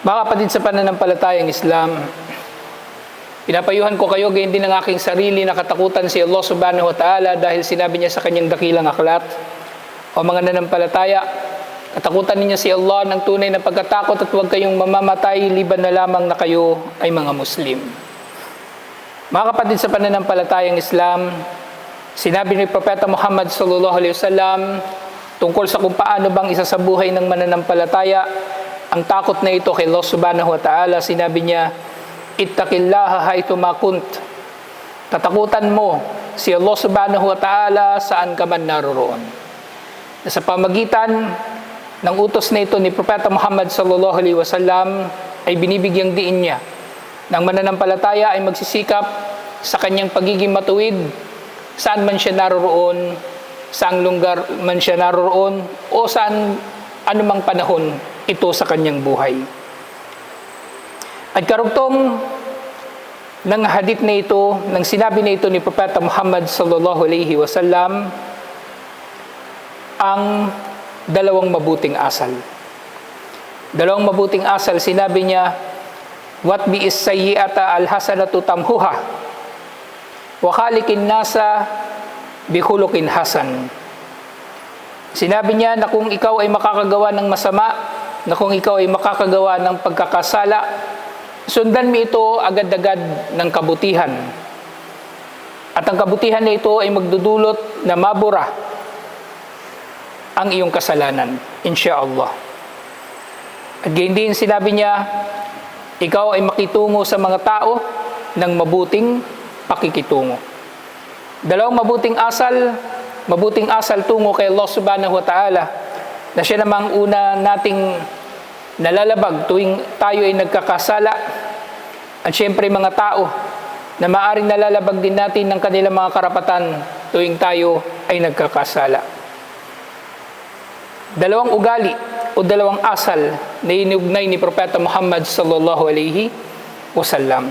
Mga kapatid sa pananampalatayang Islam, pinapayuhan ko kayo gayon din ang aking sarili na katakutan si Allah subhanahu wa ta'ala dahil sinabi niya sa kanyang dakilang aklat, O mga nanampalataya, katakutan ninyo si Allah ng tunay na pagkatakot at huwag kayong mamamatay liban na lamang na kayo ay mga Muslim. Mga kapatid sa pananampalatayang Islam, sinabi ni Propeta Muhammad sallallahu alaihi wasallam tungkol sa kung paano bang isa sa buhay ng mananampalataya ang takot na ito kay Allah subhanahu wa ta'ala, sinabi niya, Ittaqillaha haythu ma kunt. Tatakutan mo si Allah subhanahu wa ta'ala saan ka man naroroon. Na sa pamagitan ng utos na ito ni Propeta Muhammad sallallahu alaihi wasallam ay binibigyang diin niya ng mananampalataya ay magsisikap sa kanyang pagiging matuwid saan man siya naroroon, saang lugar man siya naroroon o saan anumang panahon ito sa kanyang buhay. At karugtong ng hadith na ito, ng sinabi na ito ni Propeta Muhammad sallallahu alaihi wasallam, ang dalawang mabuting asal. Dalawang mabuting asal, sinabi niya, What bi is sayyi'ata al-hasanatu tamhuha, wa khaliqin nasa bi hasan. Sinabi niya na kung ikaw ay makakagawa ng masama, na kung ikaw ay makakagawa ng pagkakasala, sundan mo ito agad-agad ng kabutihan. At ang kabutihan na ito ay magdudulot na mabura ang iyong kasalanan, insya-Allah. At gayon din sinabi niya, ikaw ay makitungo sa mga tao ng mabuting pakikitungo. Dalawang mabuting asal, mabuting asal tungo kay Allah subhanahu wa ta'ala na siya namang una nating nalalabag tuwing tayo ay nagkakasala at syempre mga tao na maaring nalalabag din natin ng kanilang mga karapatan tuwing tayo ay nagkakasala. Dalawang ugali o dalawang asal na inugnay ni Propeta Muhammad sallallahu alaihi wasallam.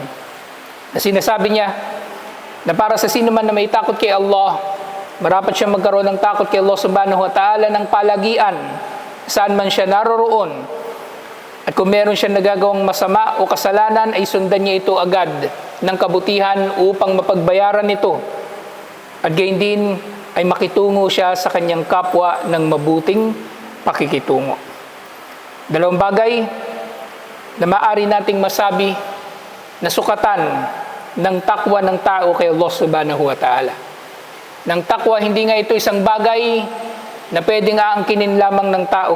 Na sinasabi niya na para sa sino man na may takot kay Allah, marapat siya magkaroon ng takot kay Allah subhanahu wa ta'ala ng palagian saan man siya naroroon. At kung meron siya nagagawang masama o kasalanan, ay sundan niya ito agad ng kabutihan upang mapagbayaran nito. At gayon din ay makitungo siya sa kanyang kapwa ng mabuting pakikitungo. Dalawang bagay na maaari nating masabi na sukatan ng takwa ng tao kay Allah subhanahu wa ta'ala. Ng takwa, hindi nga ito isang bagay na pwedeng aangkinin lamang ng tao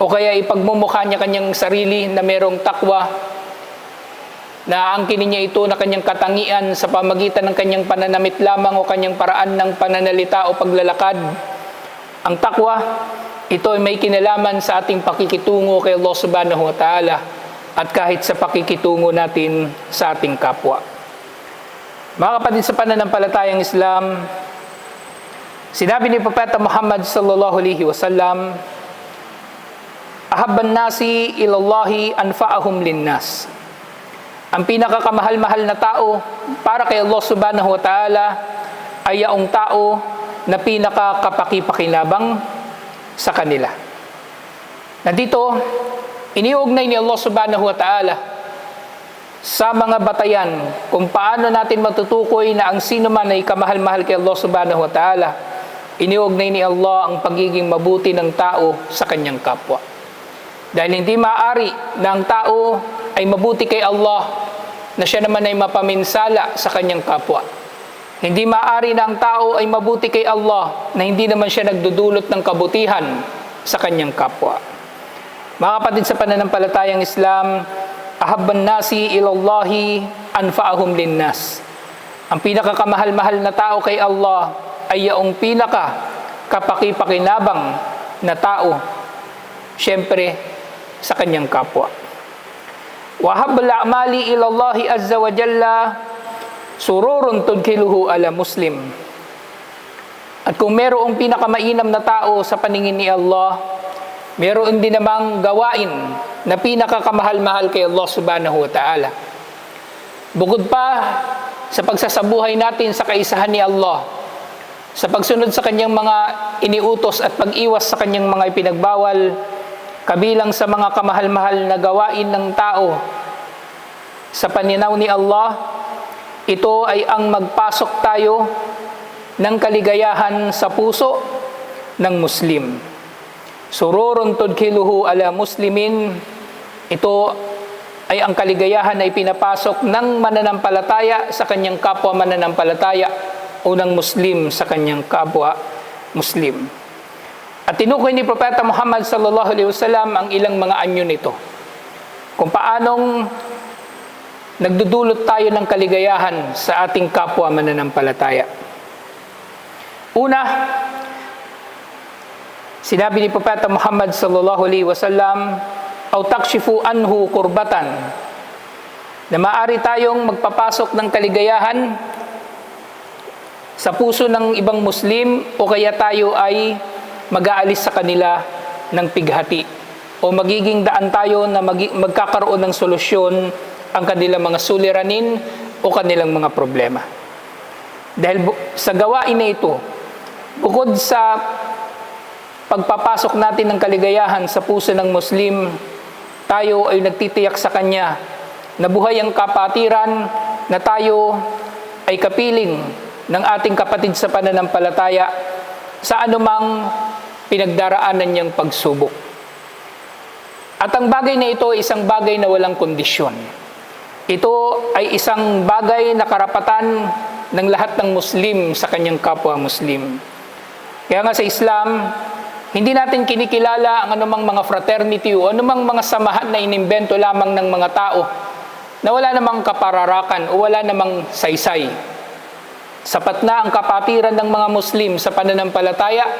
o kaya ipagmumukha niya kanyang sarili na merong takwa na aangkinin niya ito na kanyang katangian sa pamagitan ng kanyang pananamit lamang o kanyang paraan ng pananalita o paglalakad. Ang takwa, ito ay may kinalaman sa ating pakikitungo kay Allah subhanahu wa ta'ala at kahit sa pakikitungo natin sa ating kapwa. Mga kapatid sa pananampalatayang Islam, sinabi ni Propeta Muhammad sallallahu alaihi wasallam, Ahabban nasi ilallahi anfa'ahum linnas. Ang pinakakamahal-mahal na tao para kay Allah subhanahu wa ta'ala ay yaong tao na pinakakapakipakinabang sa kanila. Nandito, iniugnay ni Allah subhanahu wa ta'ala sa mga batayan kung paano natin matutukoy na ang sino man ay kamahal-mahal kay Allah subhanahu wa ta'ala. Iniugnay ni Allah ang pagiging mabuti ng tao sa kanyang kapwa. Dahil hindi maaari na ang tao ay mabuti kay Allah na siya naman ay mapaminsala sa kanyang kapwa. Hindi maaari na ang tao ay mabuti kay Allah na hindi naman siya nagdudulot ng kabutihan sa kanyang kapwa. Mga kapatid sa pananampalatayang Islam, ahabban nasi ilallahi anfa'ahum linnas. Ang pinakakamahal-mahal na tao kay Allah ay yaong pinaka kapakipakinabang na tao. Siyempre, sa kanyang kapwa. Wahabul a'mali ilallahi azza wa jalla sururun tudkiluhu ala muslim. At kung merong pinakamainam na tao sa paningin ni Allah, meron din namang gawain na pinakakamahal-mahal kay Allah subhanahu wa ta'ala. Bukod pa sa pagsasabuhay natin sa kaisahan ni Allah, sa pagsunod sa kanyang mga iniutos at pag-iwas sa kanyang mga ipinagbawal, kabilang sa mga kamahal-mahal na gawain ng tao sa paninaw ni Allah, ito ay ang magpasok tayo ng kaligayahan sa puso ng Muslim. Sururun tudkiluhu ala muslimin, ito ay ang kaligayahan na ipinapasok ng mananampalataya sa kanyang kapwa mananampalataya o ng Muslim sa kanyang kapwa Muslim. At tinukoy ni Propeta Muhammad sallallahu alaihi wasallam ang ilang mga anyo nito. Kung paanong nagdudulot tayo ng kaligayahan sa ating kapwa mananampalataya. Una, sinabi ni Propeta Muhammad sallallahu alaihi wasallam, "Aw takshifu anhu kurbatan." Na maari tayong magpapasok ng kaligayahan sa puso ng ibang Muslim o kaya tayo ay mag-aalis sa kanila ng pighati o magiging daan tayo na mag- magkakaroon ng solusyon ang kanilang mga suliranin o kanilang mga problema. Dahil bu- sa gawain na ito, bukod sa pagpapasok natin ng kaligayahan sa puso ng Muslim, tayo ay nagtitiyak sa Kanya na buhay ang kapatiran na tayo ay kapiling ng ating kapatid sa pananampalataya sa anumang pinagdaraanan niyang pagsubok. At ang bagay na ito ay isang bagay na walang kondisyon. Ito ay isang bagay na karapatan ng lahat ng Muslim sa kanyang kapwa Muslim. Kaya nga sa Islam, hindi natin kinikilala ang anumang mga fraternity o anumang mga samahan na inimbento lamang ng mga tao na wala namang kapararakan o wala namang saysay. Sapat na ang kapatiran ng mga Muslim sa pananampalataya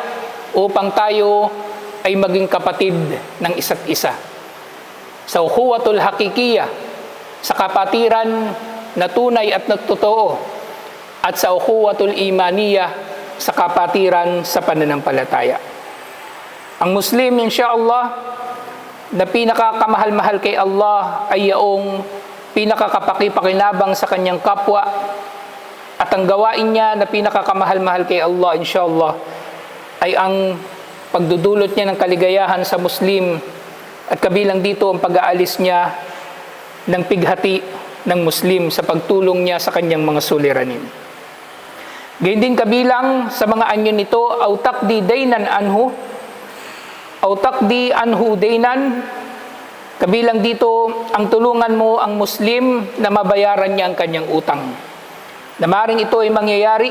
upang tayo ay maging kapatid ng isa't isa. Sa ukhuwatul hakikiya, sa kapatiran na tunay at natotoo, at sa ukhuwatul imaniya, sa kapatiran sa pananampalataya. Ang Muslim, insyaAllah, na pinakakamahal-mahal kay Allah ay yaong pinakakapakipakinabang sa kanyang kapwa at ang gawain niya na pinakakamahal-mahal kay Allah, insyaAllah, ay ang pagdudulot niya ng kaligayahan sa Muslim at kabilang dito ang pag-aalis niya ng pighati ng Muslim sa pagtulong niya sa kanyang mga suliranin. Gayun din kabilang sa mga anyo nito, autak di daynan anhu, autak di anhu daynan, kabilang dito ang tulungan mo ang Muslim na mabayaran niya ang kanyang utang. Na maring ito ay mangyayari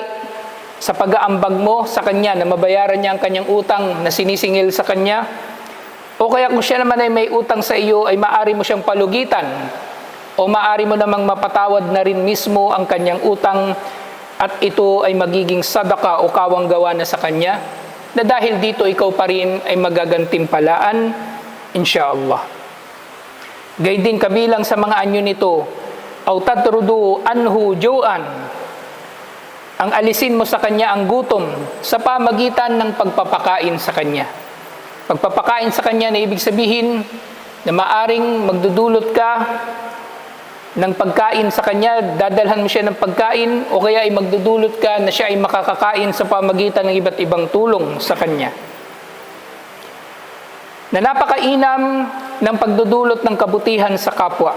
sa pag-aambag mo sa kanya na mabayaran niya ang kanyang utang na sinisingil sa kanya. O kaya kung siya naman ay may utang sa iyo, ay maari mo siyang palugitan. O maari mo namang mapatawad na rin mismo ang kanyang utang at ito ay magiging sadaka o kawang gawa na sa kanya na dahil dito ikaw pa rin ay magagantimpalaan, insyaAllah. Gay din kabilang sa mga anyo nito, aw tatrudu anhu juan, ang alisin mo sa kanya ang gutom sa pamagitan ng pagpapakain sa kanya. Pagpapakain sa kanya na ibig sabihin na maaring magdudulot ka ng pagkain sa kanya, dadalhan mo siya ng pagkain o kaya ay magdudulot ka na siya ay makakakain sa pamagitan ng iba't ibang tulong sa kanya. Na napakainam ng pagdudulot ng kabutihan sa kapwa.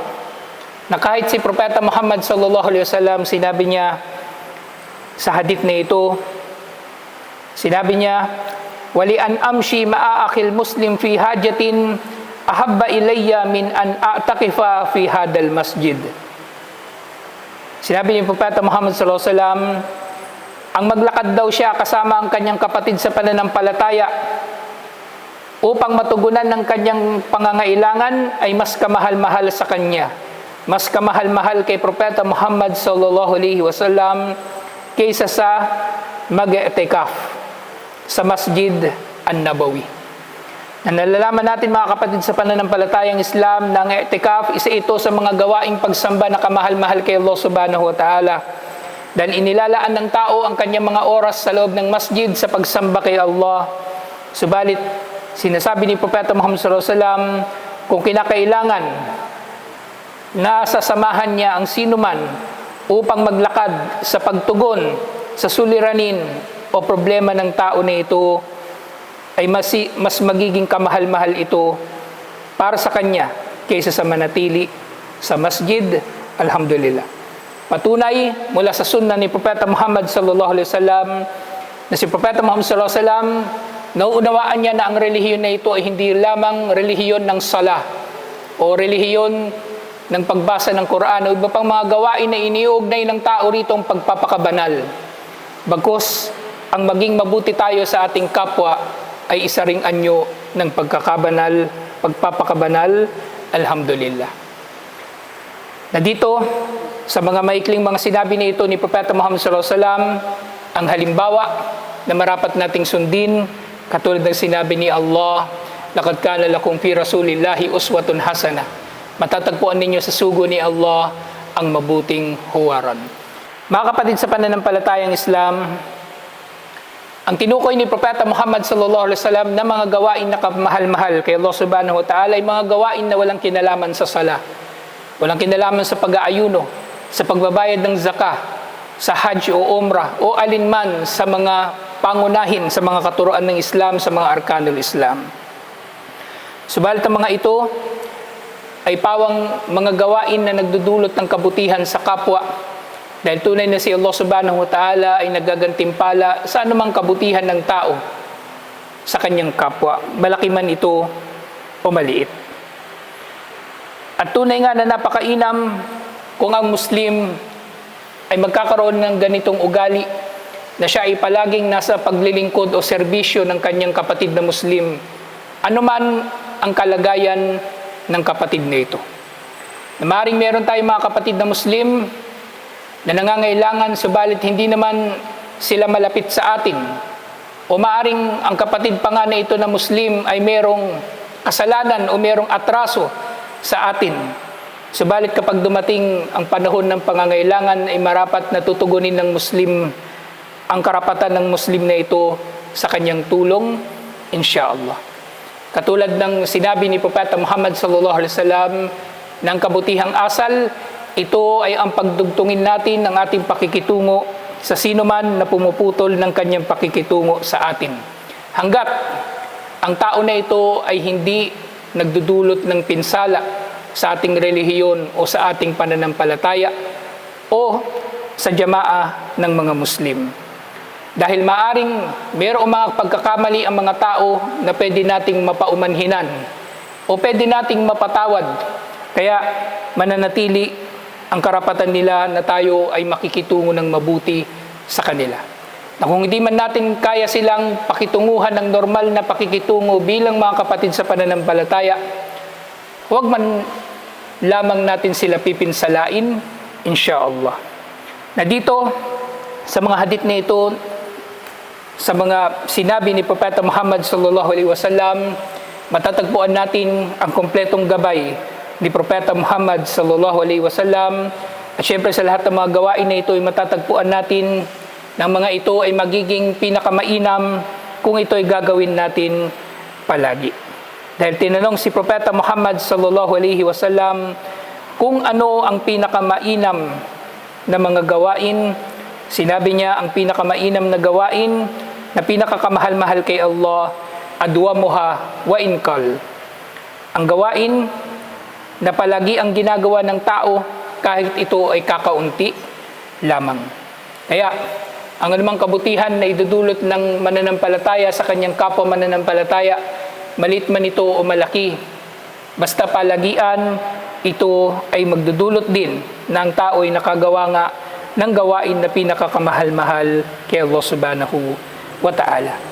Na kahit si Propeta Muhammad sallallahu alaihi wasallam sinabi niya sa hadith na ito, sinabi niya, Wali an amshi ma'aakil muslim fi hajatin ahabba ilayya min an a'takifa fi hadal masjid. Sinabi ni Propeta Muhammad sallallahu alaihi wasallam, ang maglakad daw siya kasama ang kanyang kapatid sa pananampalataya upang matugunan ng kanyang pangangailangan ay mas kamahal-mahal sa kanya. Mas kamahal-mahal kay Propeta Muhammad sallallahu alaihi wasallam kaysa sa mag-etikaf sa Masjid An-Nabawi. Na nalalaman natin mga kapatid sa pananampalatayang Islam na ang etikaf, isa ito sa mga gawaing pagsamba na kamahal-mahal kay Allah subhanahu wa ta'ala. Dahil inilalaan ng tao ang kanyang mga oras sa loob ng masjid sa pagsamba kay Allah. Subalit, sinasabi ni Propeta Muhammad sallallahu alaihi wasallam, kung kinakailangan na sasamahan niya ang sinuman upang maglakad sa pagtugon sa suliranin o problema ng tao na ito ay mas, mas magiging kamahal-mahal ito para sa kanya kaysa sa manatili sa masjid. Alhamdulillah. Patunay mula sa sunnah ni Propeta Muhammad sallallahu alaihi wasallam na si Propeta Muhammad sallallahu alaihi wasallam nauunawaan niya na ang relihiyon na ito ay hindi lamang relihiyon ng sala o relihiyon ng pagbasa ng Quran o iba pang mga gawain na iniugnay ng tao rito ang pagpapakabanal. Bagkus, ang maging mabuti tayo sa ating kapwa ay isa ring anyo ng pagkakabanal, pagpapakabanal, alhamdulillah. Na dito, sa mga maikling mga sinabi na ito ni Propeta Muhammad sallallahu alaihi wasallam, ang halimbawa na marapat nating sundin, katulad ng sinabi ni Allah, Laqad kana lakum fi Rasulillahi uswatun hasana. Matatagpuan ninyo sa sugo ni Allah ang mabuting huwaran. Mga kapatid sa pananampalatayang Islam, ang tinukoy ni Propeta Muhammad sallallahu alaihi wasallam na mga gawain na kamahal-mahal kay Allah subhanahu wa ta'ala ay mga gawain na walang kinalaman sa sala. Walang kinalaman sa pag-aayuno, sa pagbabayad ng zakah, sa hajj o umrah o alinman sa mga pangunahin sa mga katuroan ng Islam, sa mga arkanul Islam. Subalit ang mga ito ay pawang mga gawain na nagdudulot ng kabutihan sa kapwa dahil tunay na si Allah subhanahu wa ta'ala ay nagagantimpala sa anumang kabutihan ng tao sa kanyang kapwa, malaki man ito o maliit. At tunay nga na napakainam kung ang Muslim ay magkakaroon ng ganitong ugali na siya ay palaging nasa paglilingkod o serbisyo ng kanyang kapatid na Muslim, anuman ang kalagayan ng kapatid na ito. Na maaaring meron tayong mga kapatid na Muslim na nangangailangan subalit hindi naman sila malapit sa atin. O maaring ang kapatid pa nga na ito na Muslim ay merong kasalanan o merong atraso sa atin. Subalit kapag dumating ang panahon ng pangangailangan ay marapat na tutugunin ng Muslim ang karapatan ng Muslim na ito sa kanyang tulong, insyaAllah. Katulad ng sinabi ni Propeta Muhammad sallallahu alaihi wasallam ng kabutihang asal, ito ay ang pagdugtungin natin ng ating pakikitungo sa sino man na pumuputol ng kanyang pakikitungo sa atin. Hanggat ang tao na ito ay hindi nagdudulot ng pinsala sa ating relihiyon o sa ating pananampalataya o sa jamaa ng mga Muslim. Dahil maaring mayroong mga pagkakamali ang mga tao na pwede nating mapaumanhinan o pwede nating mapatawad. Kaya mananatili ang karapatan nila na tayo ay makikitungo ng mabuti sa kanila. Na kung hindi man natin kaya silang pakitunguhan ng normal na pakikitungo bilang mga kapatid sa pananampalataya, huwag man lamang natin sila pipinsalain, insyaAllah. Na dito, sa mga hadith na ito, sa mga sinabi ni Propeta Muhammad sallallahu alaihi wasallam, matatagpuan natin ang kompletong gabay ni Propeta Muhammad sallallahu alaihi wasallam. At syempre sa lahat ng mga gawain na ito ay matatagpuan natin na mga ito ay magiging pinakamainam kung ito ay gagawin natin palagi. Dahil tinanong si Propeta Muhammad sallallahu alaihi wasallam kung ano ang pinakamainam na mga gawain, sinabi niya ang pinakamainam na gawain na pinakakamahal-mahal kay Allah, adwa moha wa inkal. Ang gawain na palagi ang ginagawa ng tao kahit ito ay kakaunti lamang. Kaya, ang anumang kabutihan na idudulot ng mananampalataya sa kanyang kapwa mananampalataya, malit man ito o malaki, basta palagian, ito ay magdudulot din na ang tao ay nakagawa nga ng gawain na pinakakamahal-mahal kay Allah subhanahu wa ta'ala.